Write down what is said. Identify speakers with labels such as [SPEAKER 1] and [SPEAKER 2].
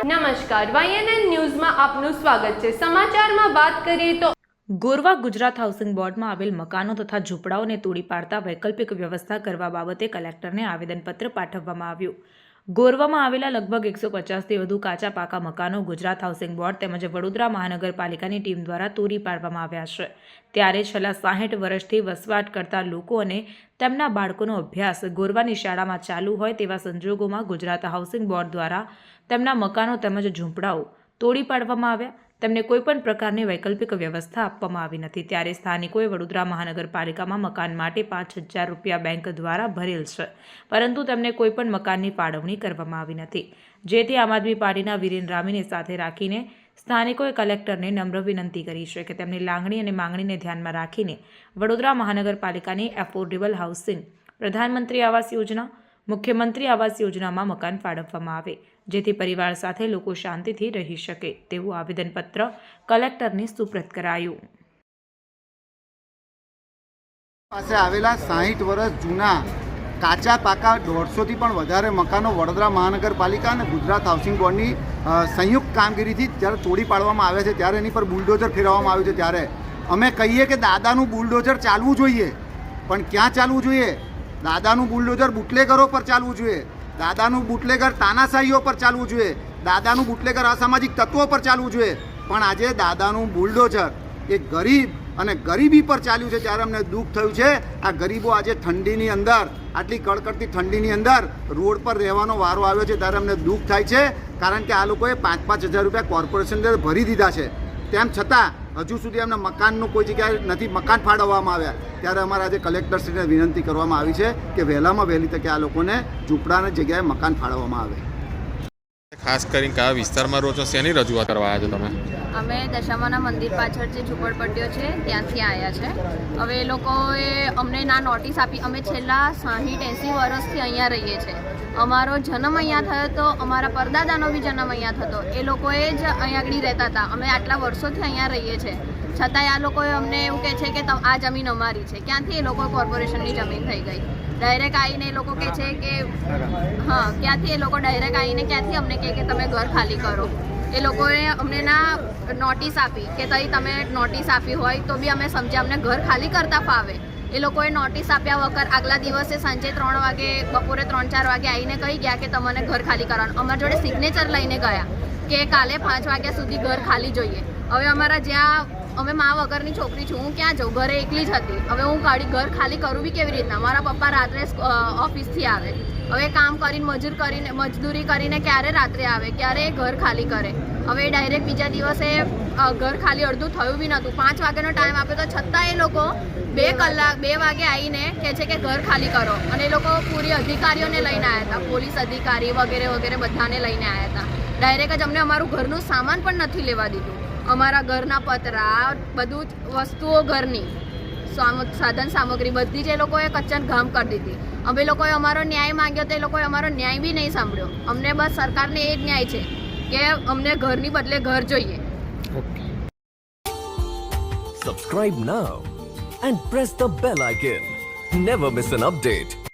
[SPEAKER 1] નમસ્કાર વાયએનએન ન્યૂઝમાં આપનું સ્વાગત છે. સમાચારમાં વાત કરીએ તો
[SPEAKER 2] ગોરવા ગુજરાત હાઉસિંગ બોર્ડમાં આવેલ મકાનો તથા ઝૂંપડાઓને તોડી પાડતા વૈકલ્પિક વ્યવસ્થા કરવા બાબતે કલેક્ટરને આવેદનપત્ર પાઠવવામાં આવ્યું. ગોરવામાં આવેલા લગભગ એકસો પચાસથી વધુ કાચા પાકા મકાનો ગુજરાત હાઉસિંગ બોર્ડ તેમજ વડોદરા મહાનગરપાલિકાની ટીમ દ્વારા તોડી પાડવામાં આવ્યા છે. ત્યારે છેલ્લા સાહીઠ વર્ષથી વસવાટ કરતા લોકો અને તેમના બાળકોનો અભ્યાસ ગોરવાની શાળામાં ચાલુ હોય તેવા સંજોગોમાં ગુજરાત હાઉસિંગ બોર્ડ દ્વારા તેમના મકાનો તેમજ ઝૂંપડાઓ તોડી પાડવામાં આવ્યા. તેમને કોઈપણ પ્રકારની વૈકલ્પિક વ્યવસ્થા આપવામાં આવી નથી. ત્યારે સ્થાનિકોએ વડોદરા મહાનગરપાલિકામાં મકાન માટે પાંચ હજાર રૂપિયા બેંક દ્વારા ભરેલ છે. પરંતુ તેમને કોઈપણ મકાનની ફાળવણી કરવામાં આવી નથી. જેથી આમ આદમી પાર્ટીના વિરેન રામીને સાથે રાખીને સ્થાનિકોએ કલેક્ટરને નમ્ર વિનંતી કરી છે કે તેમની લાગણી અને માંગણીને ધ્યાનમાં રાખીને વડોદરા મહાનગરપાલિકાની એફોર્ડેબલ હાઉસિંગ, પ્રધાનમંત્રી આવાસ યોજના, મુખ્યમંત્રી આવાસ યોજનામાં મકાન ફાળવવામાં આવે. જેથી પરિવાર સાથે લોકો શાંતિથી રહી શકે તેવું આવેદનપત્ર કલેક્ટરને સુપ્રત કરાયું.
[SPEAKER 3] પાસે આવેલા સાહીઠ વર્ષ જૂના કાચા પાકા દોઢસોથી પણ વધારે મકાનો વડોદરા મહાનગરપાલિકા અને ગુજરાત હાઉસિંગ બોર્ડની સંયુક્ત કામગીરીથી જ્યારે તોડી પાડવામાં આવે છે ત્યારે એની પર બુલડોઝર ફેરવવામાં આવ્યું છે ત્યારે. અમે કહીએ કે દાદાનું બુલડોઝર ચાલવું જોઈએ. પણ ક્યાં ચાલવું જોઈએ? દાદાનું બુલડોઝર બુટલેગરો પર ચાલવું જોઈએ. દાદાનું બુટલેગર તાનાશાહીઓ પર ચાલવું જોઈએ. દાદાનું બુટલેગર અસામાજિક તત્વો પર ચાલવું જોઈએ. પણ આજે દાદાનું બુલડોઝર એ ગરીબ અને ગરીબી પર ચાલ્યું છે ત્યારે અમને દુઃખ થયું છે. આ ગરીબો આજે ઠંડીની અંદર, આટલી કડકડતી ઠંડીની અંદર રોડ પર રહેવાનો વારો આવ્યો છે ત્યારે અમને દુઃખ થાય છે. કારણ કે આ લોકોએ પાંચ પાંચ હજાર રૂપિયા કોર્પોરેશન ભરી દીધા છે. તેમ છતાં હજુ સુધી અમને મકાનનું કોઈ જગ્યાએ નથી, મકાન ફાળવવામાં આવ્યા. ત્યારે અમારા આજે કલેક્ટરશ્રીને વિનંતી કરવામાં આવી છે કે વહેલામાં વહેલી તકે આ લોકોને ઝૂંપડાની જગ્યાએ મકાન ફાળવવામાં આવે.
[SPEAKER 4] ખાસ કરીને કયા વિસ્તારમાં રહો છો, શેની રજૂઆત કરવા આવ્યા છો તમે?
[SPEAKER 5] અમે દશામાના મંદિર પાછળ જે ઝૂંપડપટ્ટીઓ છે, ત્યાંથી આવ્યા છે. હવે એ લોકોએ અમને ના નોટિસ આપી. અમે છેલ્લા સાહીઠ, એંસી વર્ષથી અહીંયા રહીએ છીએ. અમારો જન્મ અહીંયા થયો તો અમારા પરદાદાનો બી જન્મ અહીંયા થતો. એ લોકોએ જ અહીંયા આગળ રહેતા હતા. અમે આટલા વર્ષોથી અહીંયા રહીએ છીએ. છતાંય આ લોકોએ અમને એવું કહે છે કે આ જમીન અમારી છે. ક્યાંથી એ લોકો કોર્પોરેશનની જમીન થઈ ગઈ? ડાયરેક્ટ આવીને એ લોકો કહે છે કે હા, ક્યાંથી એ લોકો ડાયરેક્ટ આવીને ક્યાંથી અમને કહે કે તમે ઘર ખાલી કરો? એ લોકોએ અમને ના નોટિસ આપી કે તઈ તમે નોટિસ આપી હોય તો બી અમે સમજ્યા અમને ઘર ખાલી કરતા ફાવે. એ લોકોએ નોટિસ આપ્યા વગર આગલા દિવસે સાંજે ત્રણ વાગે, બપોરે ત્રણ ચાર વાગે આવીને કહી ગયા કે તમને ઘર ખાલી કરવાનું. અમારા જોડે સિગ્નેચર લઈને ગયા કે કાલે પાંચ વાગ્યા સુધી ઘર ખાલી જોઈએ. હવે અમારા જ્યાં અમે મા વગરની છોકરી છું હું ક્યાં જાઉં? ઘરે એકલી જ હતી. હવે હું કાઢી ઘર ખાલી કરું બી કેવી રીતના? મારા પપ્પા રાત્રે ઓફિસથી આવે. હવે કામ કરીને મજૂર કરીને મજદૂરી કરીને ક્યારે રાત્રે આવે? ક્યારે એ ઘર ખાલી કરે? હવે ડાયરેક્ટ બીજા દિવસે ઘર ખાલી અડધું થયું બી નહોતું. પાંચ વાગ્યાનો ટાઈમ આપ્યો તો છતાં એ લોકો બે કલાક બે વાગે આવીને કહે છે કે ઘર ખાલી કરો. અને એ લોકો પૂરી અધિકારીઓને લઈને આવ્યા હતા. પોલીસ અધિકારી વગેરે વગેરે બધાને લઈને આવ્યા હતા. ડાયરેક્ટ જ અમને અમારું ઘરનું સામાન પણ નથી લેવા દીધું. અમારા ઘરના પતરા, બધું જ વસ્તુઓ ઘરની. સાધન સામગ્રી બધી જ એ લોકોએ કચ્છન ઘામ કરી દીધી. અમે લોકોએ અમારો ન્યાય માંગ્યો તો એ લોકોએ અમારો ન્યાય બી નહીં સાંભળ્યો. અમને બસ સરકારને એ જ ન્યાય છે કે અમને ઘરની બદલે ઘર જોઈએ.
[SPEAKER 6] Subscribe now and press the bell icon never miss an update.